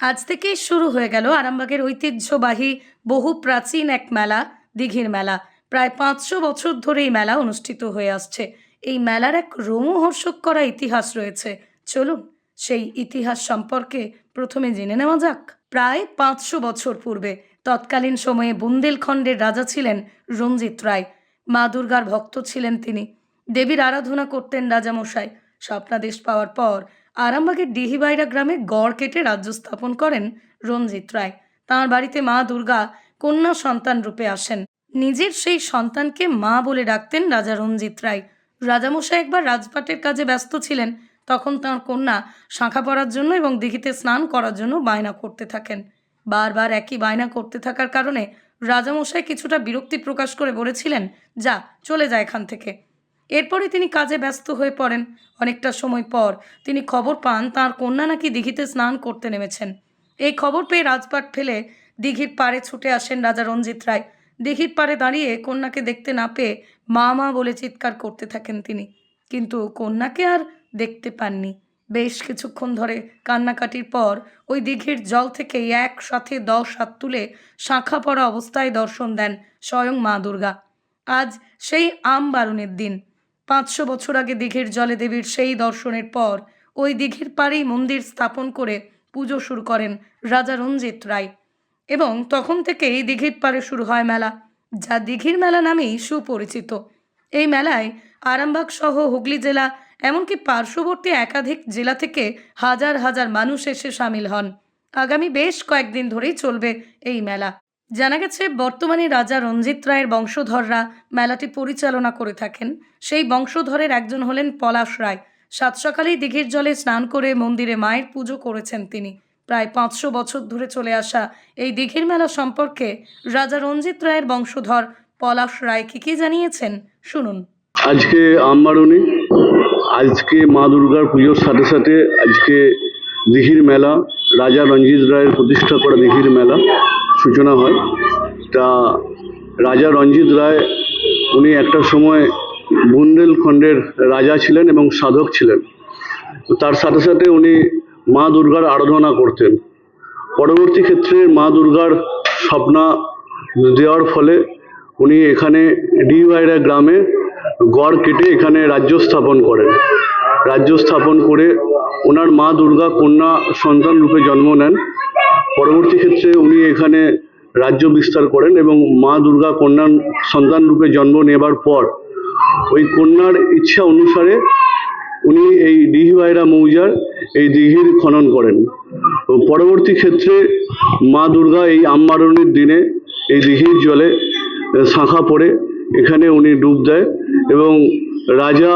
আজ থেকে শুরু হয়ে গেল আরামবাগের ঐতিহ্যবাহী, বহু প্রাচীন এক মেলা, দিঘির মেলা। প্রায় পাঁচশো বছর ধরে এই মেলা অনুষ্ঠিত হয়ে আসছে। এই মেলার এক রোমহর্ষক করা ইতিহাস রয়েছে। চলুন, সেই ইতিহাস সম্পর্কে প্রথমে জেনে নেওয়া যাক। প্রায় পাঁচশো বছর পূর্বে, তৎকালীন সময়ে বুন্দেলখণ্ডের রাজা ছিলেন রঞ্জিত রায়। মা দুর্গার ভক্ত ছিলেন তিনি। দেবীর আরাধনা করতেন রাজামশাই। স্বপ্নাদেশ পাওয়ার পর আরামবাগের ডিহিবাইরা গ্রামে গড় কেটে রাজ্য স্থাপন করেন রঞ্জিত রায়। তাঁর বাড়িতে মা দুর্গা, কন্যা সন্তান রূপে আসেন। নিজের সেই সন্তানকে মা বলে ডাকতেন রাজা রঞ্জিত রায়। রাজামশাই একবার রাজপাটের কাজে ব্যস্ত ছিলেন। তখন তাঁর কন্যা শাঁখা পরার জন্য এবং দিঘিতে স্নান করার জন্য বায়না করতে থাকেন। বারবার একই বায়না করতে থাকার কারণে রাজামশাই কিছুটা বিরক্তি প্রকাশ করে বলেছিলেন, যা, চলে যায় এখান থেকে। এরপরে তিনি কাজে ব্যস্ত হয়ে পড়েন। অনেকটা সময় পর তিনি খবর পান, তার কন্যা নাকি দিঘিতে স্নান করতে নেমেছেন। এই খবর পেয়ে রাজপাট ফেলে দিঘির পাড়ে ছুটে আসেন রাজা রঞ্জিত রায়। দিঘির পাড়ে দাঁড়িয়ে কন্যাকে দেখতে না পেয়ে মা মা বলে চিৎকার করতে থাকেন তিনি। কিন্তু কন্যাকে আর দেখতে পাননি। বেশ কিছুক্ষণ ধরে কান্নাকাটির পর ওই দিঘির জল থেকে একসাথে দশ হাত তুলে শাঁখা পড়া অবস্থায় দর্শন দেন স্বয়ং মা দুর্গা। আজ সেই আম বারুণের দিন। পাঁচশো বছর আগে দিঘির জলে দেবীর সেই দর্শনের পর ওই দিঘির পাড়েই মন্দির স্থাপন করে পুজো শুরু করেন রাজা রঞ্জিত রায়। এবং তখন থেকেই দিঘির পাড়ে শুরু হয় মেলা, যা দিঘির মেলা নামেই সুপরিচিত। এই মেলায় আরামবাগ সহ হুগলি জেলা, এমনকি পার্শ্ববর্তী একাধিক জেলা থেকে হাজার হাজার মানুষ এসে সামিল হন। আগামী বেশ কয়েকদিন ধরেই চলবে এই মেলা। জানা গেছে, বর্তমানে রাজা রঞ্জিত রায়ের বংশধররা মেলাটি পরিচালনা করে থাকেন। সেই বংশধরের একজন হলেন পলাশ রায়। সাত সকালেই দিঘির জলে স্নান করে মন্দিরে মায়ের পুজো করেছেন তিনি। প্রায় পাঁচশো বছর ধরে চলে আসা এই দিঘির মেলা সম্পর্কে রাজা রঞ্জিত রায়ের বংশধর পলাশ রায় কি কি জানিয়েছেন? শুনুন। আজকে আমবারণী, আজকে মা দুর্গার পুজোর সাথে সাথে আজকে দিঘির মেলা, রাজা রঞ্জিত রায়ের প্রতিষ্ঠা করা দিঘির মেলা। সূচনা হয়। তা রাজা রঞ্জিত রায়, উনি একটা সময় বুন্দেলখণ্ডের রাজা ছিলেন এবং সাধক ছিলেন। তার সাথে সাথে উনি মা দুর্গার আরাধনা করতেন। পরবর্তী ক্ষেত্রে মা দুর্গার স্বপ্না দেওয়ার ফলে উনি এখানে ডিভাইরা গ্রামে গড় কেটে এখানে রাজ্য স্থাপন করেন। রাজ্য স্থাপন করে ওনার মা দুর্গা কন্যা সন্তান রূপে জন্ম নেন। পরবর্তী ক্ষেত্রে উনি এখানে রাজ্য বিস্তার করেন এবং মা দুর্গা কন্যা সন্তান রূপে জন্ম নেবার পর ওই কন্যার ইচ্ছা অনুসারে উনি এই ডিহিবাইরা মৌজার এই দিঘির খনন করেন। ও পরবর্তী ক্ষেত্রে মা দুর্গা এই আমবারণীর দিনে এই দিঘির জলে শাঁখা পড়ে এখানে উনি ডুব দেয় এবং রাজা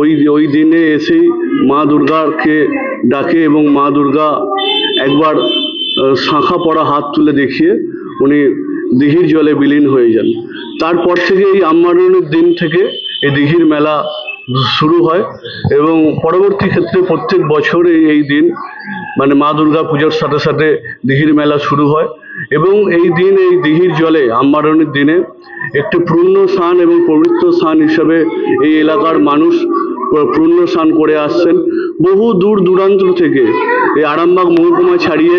ওই ওই দিনে এসেই মা দুর্গাকে ডাকে এবং মা দুর্গা একবার শাঁখা পড়া হাত তুলে দেখিয়ে উনি দিঘির জলে বিলীন হয়ে যান। তারপর থেকে এই আমবারণীর দিন থেকে এই দিঘির মেলা শুরু হয় এবং পরবর্তী ক্ষেত্রে প্রত্যেক বছরে এই দিন মানে মা দুর্গা পুজোর সাথে সাথে দিঘির মেলা শুরু হয় এবং এই দিন এই দিঘির জলে আম্বারণীর দিনে একটি পূর্ণ স্থান এবং পবিত্র স্থান হিসাবে এই এলাকার মানুষ পূর্ণ স্নান করে আসছেন। বহু দূর দূরান্ত থেকে এই আরামবাগ মহকুমা ছাড়িয়ে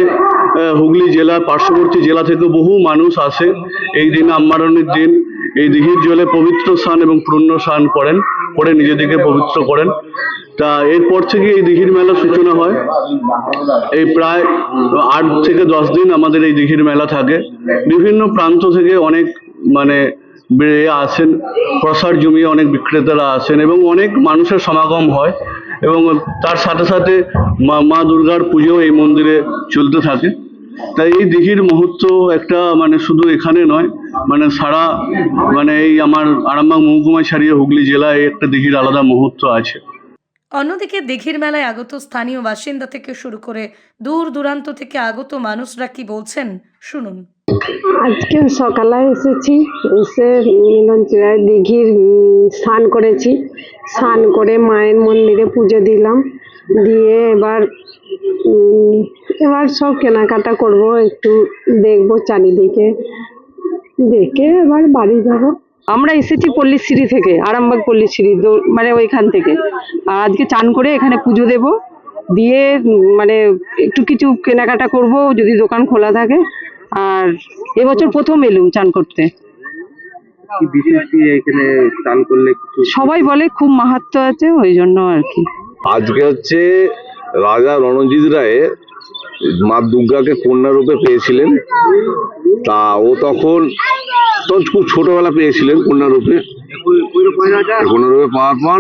হুগলি জেলার পার্শ্ববর্তী জেলা থেকে বহু মানুষ আসে। এই দিন আম্বারণীর দিন, এই দিঘির জলে পবিত্র স্নান এবং পূর্ণ স্নান করেন, করে নিজেদেরকে পবিত্র করেন। তা এরপর থেকে এই দিঘির মেলা সূচনা হয়। এই প্রায় আট থেকে দশ দিন আমাদের এই দিঘির মেলা থাকে। বিভিন্ন প্রান্ত থেকে অনেক মানে বেড়ে আসেন প্রসার জমিয়ে অনেক বিক্রেতারা আসেন এবং অনেক মানুষের সমাগম হয় এবং তার সাথে সাথে মা মা দুর্গার পুজো এই মন্দিরে চলতে থাকে। তাই এই দিঘির মুহূর্ত একটা মানে শুধু এখানে নয় মানে সারা মানে এই আমার আরামবাগ মহকুমা ছাড়িয়ে হুগলি জেলায় একটা দিঘির আলাদা মুহূর্ত আছে। অন্যদিকে দিঘির মেলায় আগত স্থানীয় বাসিন্দা থেকে শুরু করে দূর দূরান্ত থেকে আগত মানুষরা কি বলছেন শুনুন। আজকে সকালে এসেছি এসে নীলঞ্চড়ায় দিঘির উম, স্নান করেছি। স্নান করে মায়ের মন্দিরে পুজো দিলাম। দিয়ে এবার এবার সব কেনাকাটা করব একটু দেখব চারিদিকে। দেখে এবার বাড়ি যাব। আমরা এসেছি পল্লীশ্রী থেকে আরামবাগ পল্লীশ্রী মানে ওইখান থেকে। আর আজকে চান করে এখানে পুজো দেব। দিয়ে মানে একটু কিছু কেনাকাটা করব যদি দোকান খোলা থাকে। আর এবছর প্রথম এলুম চান করতে। সবাই বলে খুব মাহাত্ম্য আছে ওই জন্য আর কি। আজকে হচ্ছে রাজা রণজিৎ রায় মা দুর্গাকে কন্যা রূপে পেয়েছিলেন। তা ও তখন তখন খুব ছোটবেলা পেয়েছিলেন কন্যা রূপে। পাওয়ার পর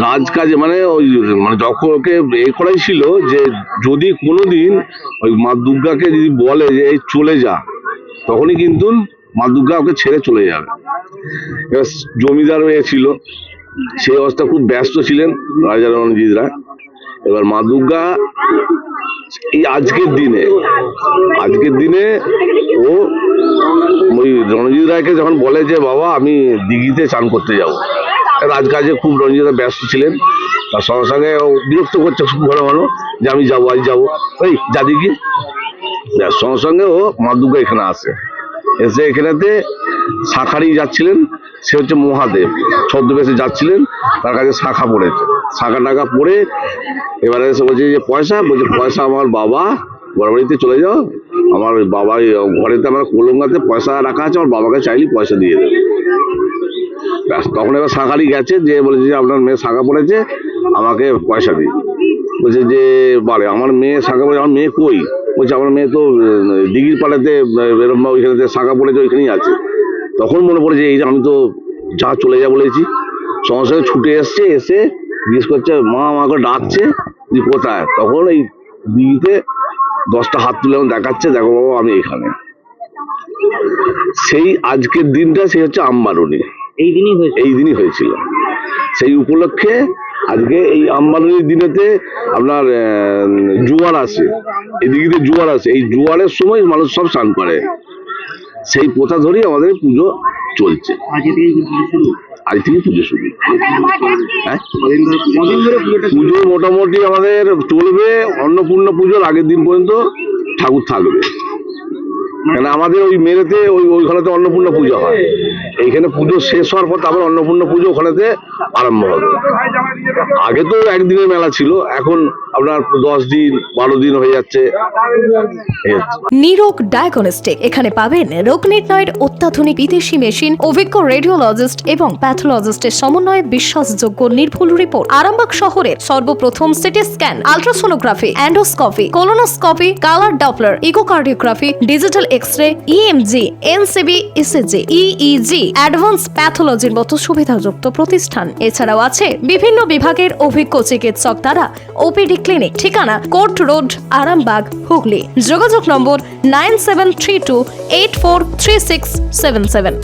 রাজকাজে মানে ওই মানে যখন ওকে এ করাই ছিল যে যদি কোনোদিন ওই মা দুর্গাকে যদি বলে যে এই চলে যা, তখনই কিন্তু মা দুর্গা ওকে ছেড়ে চলে যাবে। এবার জমিদার মেয়ে ছিল। সেই অবস্থা খুব ব্যস্ত ছিলেন রাজা রণজিৎ রায় এবার মা দুর্গা এই আজকের দিনে আজকের দিনে ও ওই রণজিৎ রায়কে যখন বলে যে, বাবা, আমি দিঘিতে চান করতে যাব। রাজকাজে খুব রায় ব্যস্ত ছিলেন। তার সঙ্গে সঙ্গে বিরক্ত করছে খুব ঘন ঘন যে, আমি যাব, আজ যাব। ওই যা দিঘি। সঙ্গে সঙ্গে ও মা দুর্গা এখানে আসে। এসে এখানেতে শাখারি যাচ্ছিলেন। সে হচ্ছে মহাদেব। ছদ্মবেশে যাচ্ছিলেন, তার কাছে শাখা পড়েছে শাখা টাকা পড়ে এবারে এসে বলছে যে পয়সা? বলছে, পয়সা আমার বাবা বড় বাড়িতে চলে যাও। আমার বাবা ঘরেতে আমার কলঙ্গাতে পয়সা রাখা আছে, আমার বাবাকে চাইলে পয়সা দিয়ে দেবে। তখন এবার শাখারি গেছে, যে বলেছে যে আপনার মেয়ে শাখা পড়েছে, আমাকে পয়সা দিন। বলছে যে, বারে, আমার মেয়ে শাখা পড়ে, আমার মেয়ে কই? বলছে, আমার মেয়ে তো দিঘির পাড়াতে বা ওইখানেতে শাখা পড়েছে, ওইখানেই আছে। তখন মনে পড়েছে এই যে আমি তো যা চলে যা বলেছি। সঙ্গে সঙ্গে ছুটে এসছে এসে জিজ্ঞেস করছে মা আমাকে ডাকছে যে কোথায়? তখন এই দিঘিতে দশটা হাত তুলে দেখাচ্ছে দেখো বাবা আমি এখানে। সেই আজকের দিনটা সেই হচ্ছে আমবারুনি এই দিনই হয়েছে এই দিনই হয়েছিল। সেই উপলক্ষে আজকে এই আমবানির দিনেতে আপনার আহ, জোয়ার আসে। এদিকে জোয়ার আসে। এই জোয়ারের সময় মানুষ সব স্নান করে। সেই প্রথা ধরেই আমাদের পুজো চলছে। আজ থেকে পুজো শুরু? হ্যাঁ? পুজো মোটামুটি আমাদের চলবে অন্নপূর্ণ পুজোর আগের দিন পর্যন্ত ঠাকুর থাকবে। কেন আমাদের ওই মেরেতে ওই ওইখানেতে অন্নপূর্ণা পুজো হয়। এইখানে পুজো শেষ হওয়ার পর তারপর অন্নপূর্ণা পুজো ওখানেতে আরম্ভ হবে। আগে তো একদিনের মেলা ছিল, এখন আপনার দশ দিন, বারো দিন হয়ে যাচ্ছে। নিরোগ ডায়াগনস্টিক এখানে পাবেন রোগ নির্ণয়ের অত্যাধুনিক বিদেশি মেশিন, অভিজ্ঞ রেডিওলজিস্ট এবং প্যাথোলজিস্টের সমন্বয়ে বিশ্বাসযোগ্য নির্ভুল রিপোর্ট। আরামবাগ শহরের সর্বপ্রথম CT scan, ultrasonography, endoscopy, colonoscopy, colour Doppler, echocardiography, digital X EMG NCV ECG EEG advance প্যাথোলজির মতো সুবিধাযুক্ত প্রতিষ্ঠান। এছাড়াও আছে বিভিন্ন বিভাগের অভিজ্ঞ চিকিৎসক দ্বারা ওপিডি ক্লিনিক ঠিকানা কোর্ট রোড আরামবাগ হুগলি। যোগাযোগ নম্বর nine seven three two eight four three six seven seven.